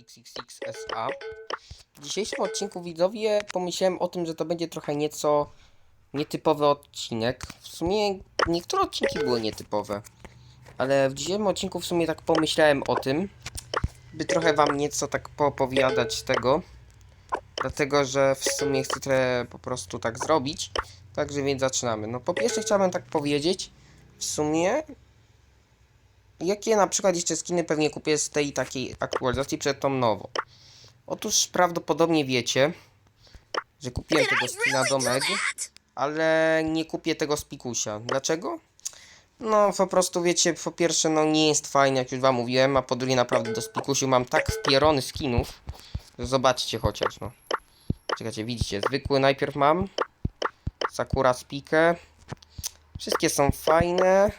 XXXSA. W dzisiejszym odcinku widzowie pomyślałem o tym, że to będzie trochę nieco nietypowy odcinek. W sumie niektóre odcinki były nietypowe, ale w dzisiejszym odcinku w sumie tak pomyślałem o tym, by trochę wam nieco tak poopowiadać tego. Dlatego, że w sumie chcę trochę po prostu tak zrobić. Także więc zaczynamy. No po pierwsze chciałbym tak powiedzieć, w sumie jakie na przykład jeszcze skiny pewnie kupię z tej takiej aktualizacji przed tą nową. Otóż prawdopodobnie wiecie, że kupiłem tego skina do Meg, ale nie kupię tego z Pikusia. Dlaczego? No po prostu wiecie, po pierwsze no nie jest fajny, jak już wam mówiłem, a po drugie naprawdę do Spikusiu mam tak wpierony skinów, że zobaczcie chociaż no. Czekajcie, widzicie, zwykły najpierw mam, Sakura Spikę, wszystkie są fajne,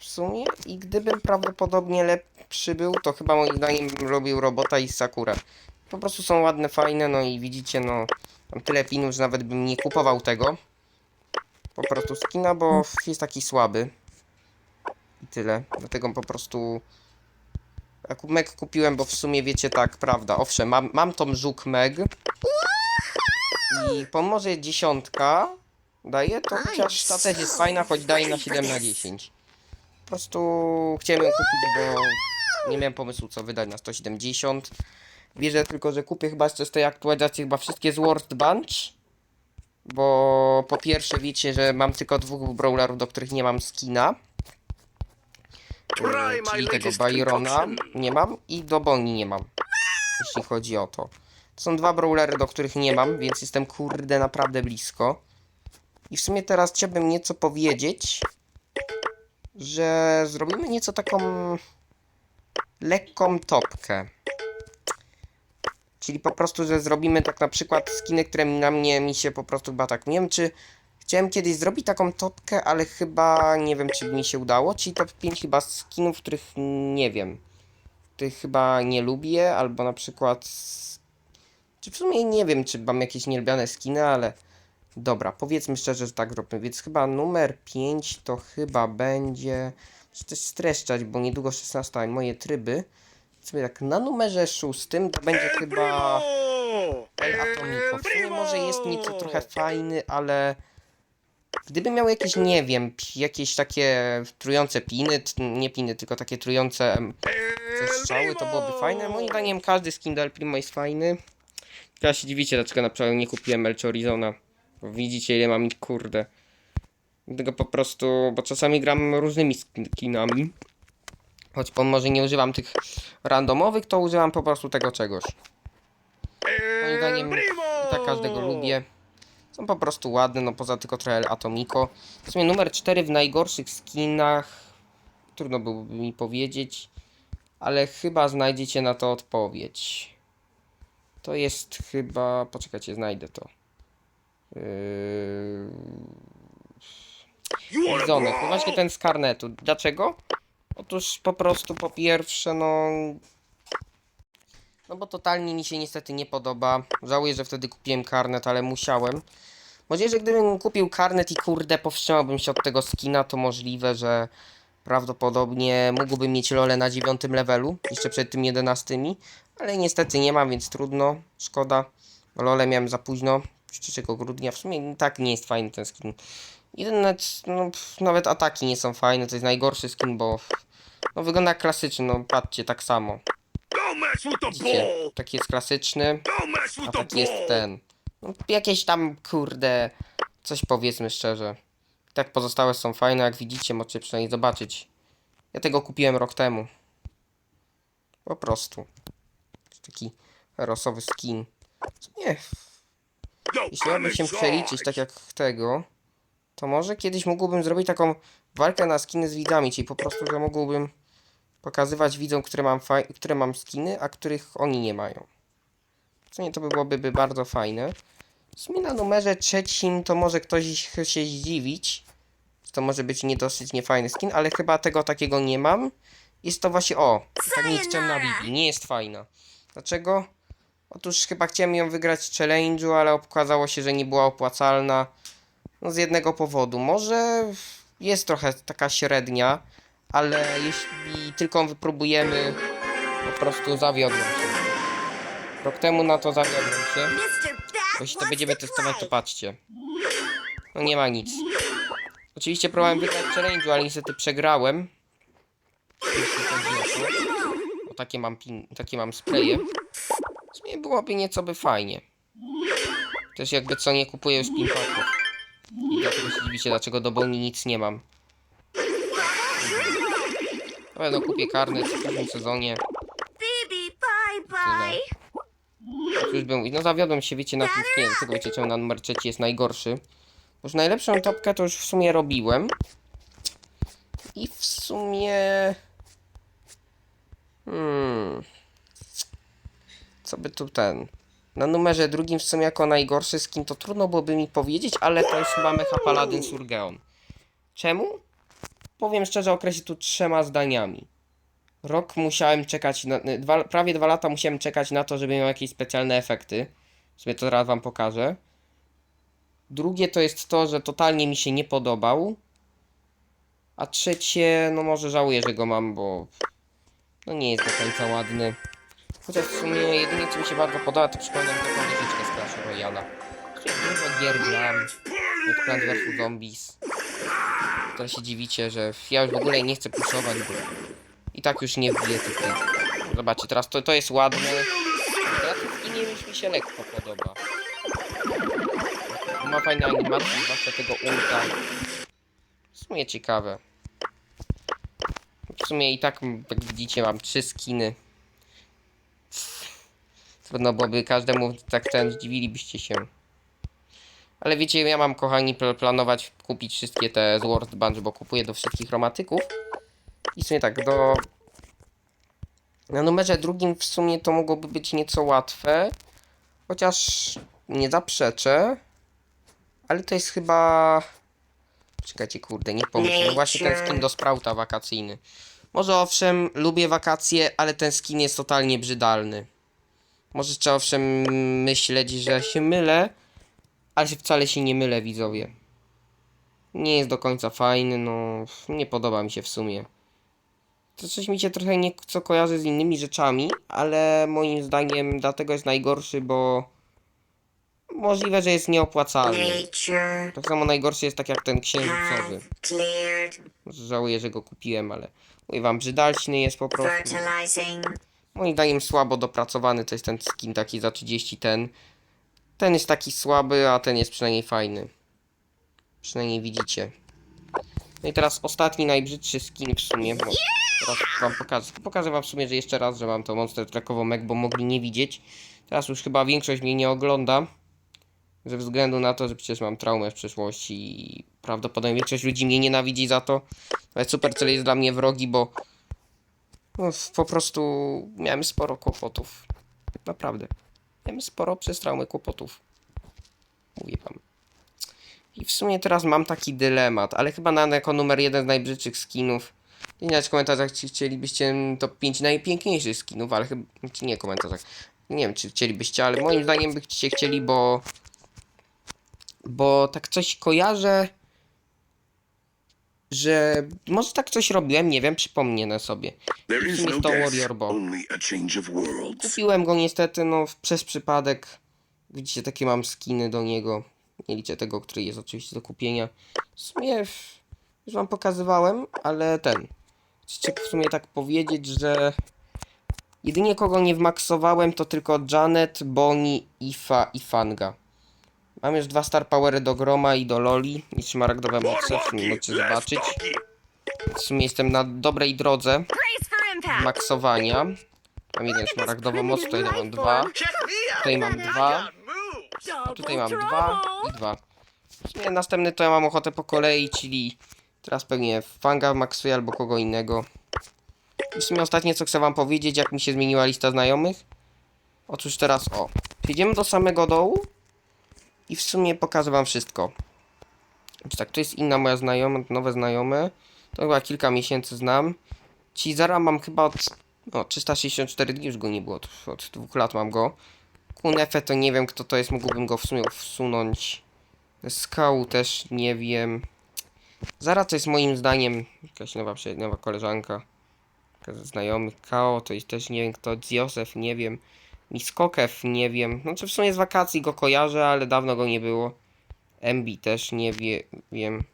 w sumie i gdybym prawdopodobnie lepszy był, to chyba moim zdaniem robił robota i Sakura. Po prostu są ładne, fajne, no i widzicie, no mam tyle pinów, że nawet bym nie kupował tego. Po prostu skina, bo jest taki słaby. I tyle. Dlatego po prostu jak Meg kupiłem, bo w sumie wiecie tak, prawda, owszem, mam, mam tą żuk Meg. I pomoże dziesiątka daje, to chociaż ta też jest fajna, choć daje na 7 na 10. Po prostu chciałem ją kupić, bo nie miałem pomysłu co wydać na 170. Wierzę tylko, że kupię chyba jeszcze z tej aktualizacji chyba wszystkie z World Bunch. Bo po pierwsze wiecie, że mam tylko dwóch brawlerów, do których nie mam skina. My czyli tego Byrona nie mam i do Bonnie nie mam. Jeśli chodzi o to. To są dwa brawlery, do których nie mam, więc jestem kurde naprawdę blisko. I w sumie teraz chciałbym nieco powiedzieć, że zrobimy nieco taką lekką topkę. Czyli po prostu, że zrobimy tak na przykład skiny, które na mnie mi się po prostu chyba tak. Nie wiem, czy chciałem kiedyś zrobić taką topkę, ale chyba nie wiem, czy mi się udało. Czyli top 5 chyba skinów, których nie wiem. Których chyba nie lubię, albo na przykład. Czy w sumie nie wiem, czy mam jakieś nielubiane skiny, ale. Dobra, powiedzmy szczerze, że tak zróbmy. Więc chyba numer 5 to chyba będzie. Muszę też streszczać, bo niedługo 16 moje tryby. Sobie tak, na numerze 6 to będzie chyba. El Atomico. W sumie może jest nieco trochę fajny, ale gdyby miał jakieś, nie wiem, jakieś takie trujące piny, nie piny, tylko takie trujące te strzały, to byłoby fajne. Moim zdaniem każdy skin do El Primo jest fajny. Teraz się dziwicie, dlaczego na przykład nie kupiłem El Chorizona. Widzicie, ile mam ich, kurde. Dlatego po prostu, bo czasami gram różnymi skinami. Choć może nie używam tych randomowych, to używam po prostu tego czegoś. Moim zdaniem i tak każdego lubię. Są po prostu ładne, no poza tylko El Atomico. W sumie numer 4 w najgorszych skinach. Trudno byłoby mi powiedzieć. Ale chyba znajdziecie na to odpowiedź. To jest chyba... Poczekajcie, znajdę to. Yy... Bizonek, no właśnie ten z karnetu. Dlaczego? Otóż po prostu po pierwsze, no... No bo totalnie mi się niestety nie podoba. Żałuję, że wtedy kupiłem karnet, ale musiałem. Możliwe, że gdybym kupił karnet i kurde powstrzymałbym się od tego skina, to możliwe, że prawdopodobnie mógłbym mieć lole na dziewiątym levelu, jeszcze przed tym 11, ale niestety nie mam, więc trudno, szkoda. Lole miałem za późno, 3 grudnia, w sumie tak nie jest fajny ten skin. Jeden nawet, no, nawet ataki nie są fajne, to jest najgorszy skin, bo no, wygląda jak klasyczny, no patrzcie, tak samo. Widzicie, taki jest klasyczny, a taki jest ten. No, jakieś tam, kurde, coś powiedzmy szczerze. Tak pozostałe są fajne, jak widzicie, możecie przynajmniej zobaczyć. Ja tego kupiłem rok temu. Po prostu. Jest taki rosowy skin. Nie, jeśli I'm miałbym się przeliczyć tak jak tego, to może kiedyś mógłbym zrobić taką walkę na skiny z widzami, czyli po prostu, że mógłbym pokazywać widzom, które mam, które mam skiny, a których oni nie mają. Co nie, to by byłoby by bardzo fajne. W sumie na numerze trzecim to może ktoś się zdziwić, to może być nie dosyć niefajny skin, ale chyba tego takiego nie mam. Jest to właśnie, o, tak nikczemna Bibi, nie jest fajna. Dlaczego? Otóż chyba chciałem ją wygrać w challenge'u, ale okazało się, że nie była opłacalna. No z jednego powodu. Może jest trochę taka średnia, ale jeśli tylko wypróbujemy Po prostu zawiodłem się. Rok temu na to zawiodłem się. Bo jeśli to będziemy to testować, to patrzcie. No nie ma nic. Oczywiście próbowałem wygrać challenge'u, ale niestety przegrałem. O takie mam, pin, takie mam spraye. Byłoby nieco by fajnie. Też jakby co nie kupuję już pinpaków. I dlatego się dziwicie, dlaczego do boni nic nie mam. Na pewno kupię karnet w przyszłym sezonie. Bibi, bye bye. Już bym, no zawiodłem się, wiecie, na tym skinie, dlatego wiecie, czemu na numer trzeci jest najgorszy. Już najlepszą topkę to już w sumie robiłem. I w sumie... Hmm... Co by tu ten... Na numerze drugim w sumie jako najgorszy skin to trudno byłoby mi powiedzieć, ale to jest chyba Mecha Paladin Surgeon. Czemu? Powiem szczerze, określę tu trzema zdaniami. Rok musiałem czekać, na, dwa, prawie dwa lata musiałem czekać na to, żeby miał jakieś specjalne efekty. Sobie to teraz wam pokażę. Drugie to jest to, że totalnie mi się nie podobał. A trzecie, no może żałuję, że go mam, bo no nie jest do końca ładny. Chociaż w sumie jedynie co mi się bardzo podoba, to przypominam taką wieżyczkę z Clash Royale'a. Której dużo gier gram, jak Plants vs Zombies. Teraz się dziwicie, że ja już w ogóle nie chcę puszować, bo i tak już nie wbiję tych tych. Zobaczcie, teraz to, to jest ładne. Teraz i nie już mi się lekko podoba. Ma fajne animacje, zwłaszcza tego ulta. W sumie ciekawe. W sumie i tak, jak widzicie, mam trzy skiny. Trudno byłoby każdemu tak ten, zdziwilibyście się. Ale wiecie, ja mam, kochani, pl- planować kupić wszystkie te z World Bunch, bo kupuję do wszystkich romatyków. I w sumie tak, do... Na numerze drugim w sumie to mogłoby być nieco łatwe. Chociaż nie zaprzeczę. Ale to jest chyba... Czekajcie, kurde, nie pomyślę. No właśnie ten skin do Sprouta wakacyjny. Może owszem, lubię wakacje, ale ten skin jest totalnie brzydalny. Możecie owszem myśleć, że się mylę, ale się wcale się nie mylę, widzowie. Nie jest do końca fajny, no nie podoba mi się w sumie. To coś mi się trochę nieco kojarzy z innymi rzeczami, ale moim zdaniem dlatego jest najgorszy, bo możliwe, że jest nieopłacalny. Tak samo najgorszy jest tak jak ten księżycowy. Żałuję, że go kupiłem, ale mówię wam, brzydalśny jest po prostu. Moim zdaniem słabo dopracowany to jest ten skin taki za 30 ten. Ten jest taki słaby, a ten jest przynajmniej fajny. Przynajmniej widzicie. No i teraz ostatni najbrzydszy skin w sumie. Bo teraz wam pokażę. Pokażę wam w sumie, że jeszcze raz, że mam to Monster Truckowo Mech, bo mogli nie widzieć. Teraz już chyba większość mnie nie ogląda. Ze względu na to, że przecież mam traumę w przeszłości i prawdopodobnie większość ludzi mnie nienawidzi za to. Ale Supercell jest dla mnie wrogi, bo no, po prostu miałem sporo kłopotów. Naprawdę. Miałem sporo przez traumę kłopotów. Mówię wam. I w sumie teraz mam taki dylemat, ale chyba na jako numer jeden z najbrzydszych skinów. Nie w komentarzach, czy chcielibyście top 5 najpiękniejszych skinów, ale chyba. Czy nie w komentarzach. Nie wiem, czy chcielibyście, ale moim zdaniem byście chcieli, bo. Bo tak coś kojarzę. Że może tak coś robiłem, nie wiem, przypomnę sobie. No jest to Warrior worlds. Kupiłem go niestety, no przez przypadek. Widzicie, takie mam skiny do niego. Nie liczę tego, który jest oczywiście do kupienia. W sumie już wam pokazywałem, ale ten. Chcecie w sumie tak powiedzieć, że jedynie kogo nie wmaksowałem to tylko Janet, Bonnie, Ifa i Fanga. Mam już dwa Star Powery do Groma i do Loli i szmaragdowe moce, w sumie możecie zobaczyć. W sumie jestem na dobrej drodze maksowania. Mam jeden szmaragdowy moc, tutaj mam dwa. Tutaj mam dwa. Tutaj mam dwa i dwa. W sumie następny to ja mam ochotę po kolei, czyli teraz pewnie Fanga maksuję albo kogo innego. I w sumie ostatnie co chcę wam powiedzieć, jak mi się zmieniła lista znajomych. Otóż teraz o, przejdziemy do samego dołu i w sumie pokażę wam wszystko. Tak, to jest inna moja znajoma, nowe znajome. To chyba kilka miesięcy znam. Ci Zara mam chyba od o, 364 dni już go nie było, od, dwóch lat mam go. Kunefę to nie wiem kto to jest, mógłbym go w sumie wsunąć. Skał też nie wiem. Zara to jest moim zdaniem jakaś nowa, nowa koleżanka. Ze znajomych Kao, to jest też nie wiem kto, Józef, nie wiem. Miskokew, nie wiem. Znaczy w sumie z wakacji go kojarzę, ale dawno go nie było. MB też nie wie, wiem.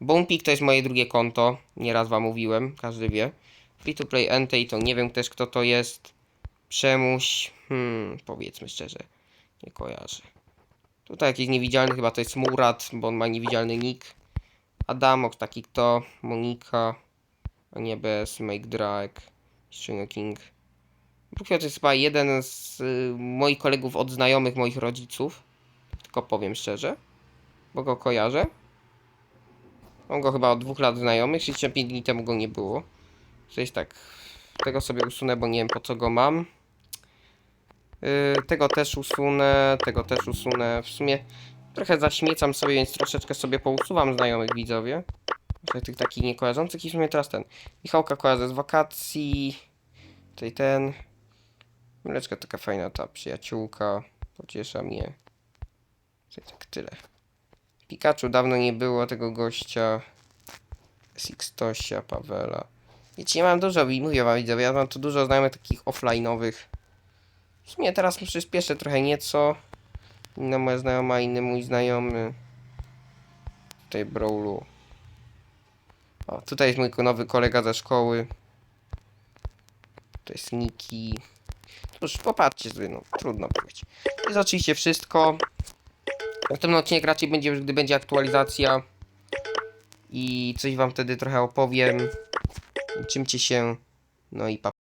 Bumpik to jest moje drugie konto. Nieraz wam mówiłem, każdy wie. Free to play Entei to nie wiem też kto to jest. Przemuś, hmm, powiedzmy szczerze, nie kojarzę. Tutaj jakiś niewidzialny chyba to jest Murat, bo on ma niewidzialny nick. Adamok, taki kto, Monika, a nie bez, Make String King. To jest chyba jeden z y, moich kolegów od znajomych moich rodziców. Tylko powiem szczerze, bo go kojarzę. Mam go chyba od dwóch lat znajomych, 65 dni temu go nie było. Jest tak, tego sobie usunę, bo nie wiem po co go mam. Yy, tego też usunę, tego też usunę. W sumie trochę zaśmiecam sobie, więc troszeczkę sobie pousuwam znajomych widzowie. Tych takich niekojarzących i w sumie teraz ten. Michałka kojarzę z wakacji. Tutaj ten. Mileczka taka fajna ta przyjaciółka. Pociesza mnie. Tutaj tak tyle. Pikachu dawno nie było tego gościa. Sixtosia, Pawela. Wiecie, nie mam dużo, mówię wam widzowie, ja mam tu dużo znajomych takich offline'owych. W sumie teraz przyspieszę trochę nieco. Inna moja znajoma, inny mój znajomy. Tutaj Brawlu. O, tutaj jest mój nowy kolega ze szkoły. To jest Niki. Cóż, popatrzcie sobie, no trudno powiedzieć. To jest oczywiście wszystko. Następny odcinek raczej będzie gdy będzie aktualizacja. I coś wam wtedy trochę opowiem. Czymcie się. No i pa.